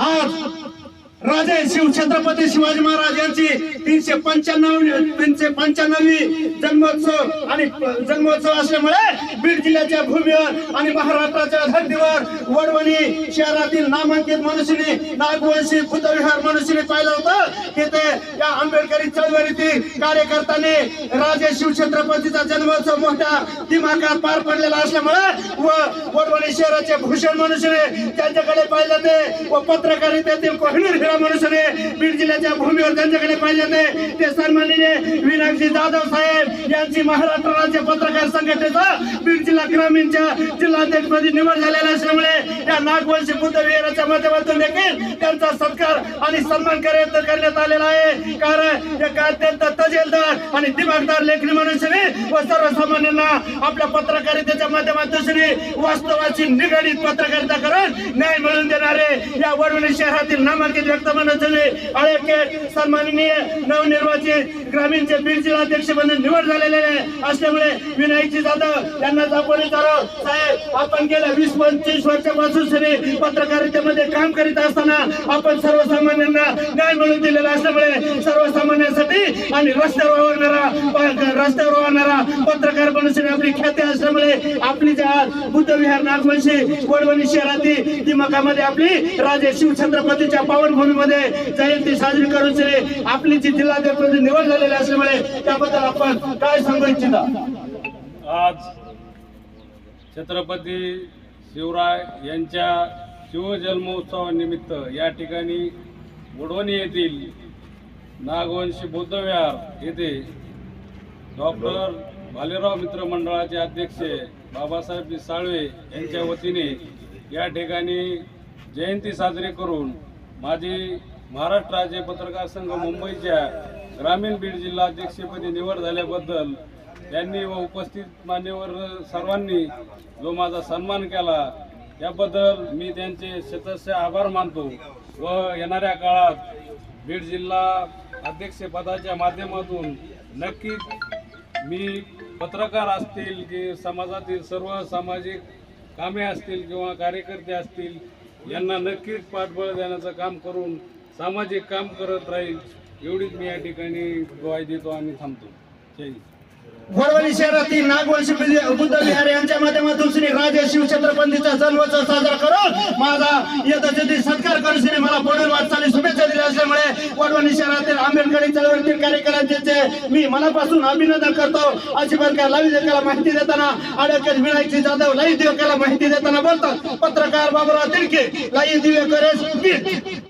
आज राजे शिवछत्रपती शिवाजी महाराज यांची तीनशे पंच्याण्णव तीनशे पंच्याण्णवी जन्मोत्सव आणि जन्मोत्सव असल्यामुळे बीड जिल्ह्याच्या भूमीवर आणि महाराष्ट्राच्या धर्तीवर वडवणी शहरातील नामांकित मनुष्यने नागवंशी बुद्धविहार मनुष्यने पाहिलं होतं. की ते या आंबेडकरी चळवळीतील कार्यकर्त्यांनी राजे शिवछत्रपतीचा जन्मोत्सव मोठ्या दिमाखात पार पडलेला असल्यामुळे व वडवणी शहराचे भूषण मनुष्यने त्यांच्याकडे पाहिलं ते व पत्रकारितेतील कोहिनूर हिरा मनुष्यने बीड जिल्ह्याच्या भूमीवर त्यांच्याकडे पाहिजे ते ते सन्माननीय विनायकजी जाधव साहेब यांची महाराष्ट्र राज्य पत्रकार संघटनेचा बीड जिल्हा ग्रामीणच्या जिल्हाध्यक्षपदी निवड झालेल्या असल्यामुळे या नागवंशी बुद्ध विहाराच्या माध्यमातून देखील त्यांचा सत्कार आणि सन्मान करण्यात करण्यात आलेला आहे. कारण एक अत्यंत तजेलदार आणि दिमागदार लेखणी मनुष्यने व सर्वसामान्यांना आपल्या पत्रकारितेच्या माध्यमातून श्री वास्तवाची निगडीत पत्रकारिता करून न्याय मिळवून देणारे या वडवणी शहरातील नामांकित व्यक्त मनुष्यने अळकेट सन्माननीय नवनिर्वाचित ग्रामीणचे बीड जिल्हाध्यक्ष म्हणून निवड झालेले असल्यामुळे विनायकजी जाधव यांना दापोली जाधव साहेब आपण गेल्या वीस पंचवीस वर्षापासून श्री पत्रकारितेमध्ये काम करीत असताना आपण सर्वसामान्यांना न्याय मिळून दिलेला असल्यामुळे सर्वसामान्यांसाठी आणि रस्त्यावर वावरणारा रस्त्यावर वावरणारा पत्रकार मनुष्याने आपली ख्याती असल्यामुळे आपली ज्या बुद्धविहार नागवंशी वडवणी शहरातील दिमागामध्ये आपली राजे शिवछत्रपतीच्या पावनभूमीमध्ये जयंती साजरी करून श्री आपली जी जिल्हाध्यक्ष निवड झालेली असल्यामुळे त्याबद्दल आपण काय सांगू इच्छिता? आज छत्रपती शिवराय यांच्या शिवजन्मोत्सवानिमित्त या ठिकाणी बुडवणी येथील नागवंशी बौद्धविहार येथे डॉक्टर भालेराव मित्र मंडळाचे अध्यक्ष बाबासाहेब साळवे यांच्या वतीने या ठिकाणी जयंती साजरी करून माझी महाराष्ट्र राज्य पत्रकार संघ मुंबईच्या ग्रामीण बीड जिल्हा अध्यक्षपदी निवड झाल्याबद्दल त्यांनी व उपस्थित मान्यवर सर्वांनी जो माझा सन्मान केला त्याबद्दल मी त्यांचे शतस्य आभार मानतो. व येणाऱ्या काळात बीड जिल्हा अध्यक्षपदाच्या माध्यमातून नक्कीच मी पत्रकार असतील की समाजातील सर्व सामाजिक कामे असतील किंवा कार्यकर्ते असतील यांना नक्कीच पाठबळ देण्याचं काम करून सामाजिक काम करत राहील एवढीच मी या ठिकाणी ग्वाही देतो आणि थांबतो. जय हिंद. शहरातील नागवंशी बुद्ध विहार यांच्या माध्यमातून श्री राजे शिवछत्रपतीचा जन्मोत्सव साजरा करून माझा यथाचिती सत्कार करून श्री मला पुढील वाटचाली शुभेच्छा दिल्या असल्यामुळे वडवणी शहरातील आंबेडकरी चळवळीतील कार्यकर्त्यांचे मी मनापासून अभिनंदन करतो अशी प्रकार लावी देवकाला माहिती देताना अडकत विनायकजी जाधव लाई देवकाला माहिती देताना बोलतात पत्रकार बाबुराव तिडके लाई दिवेकरेस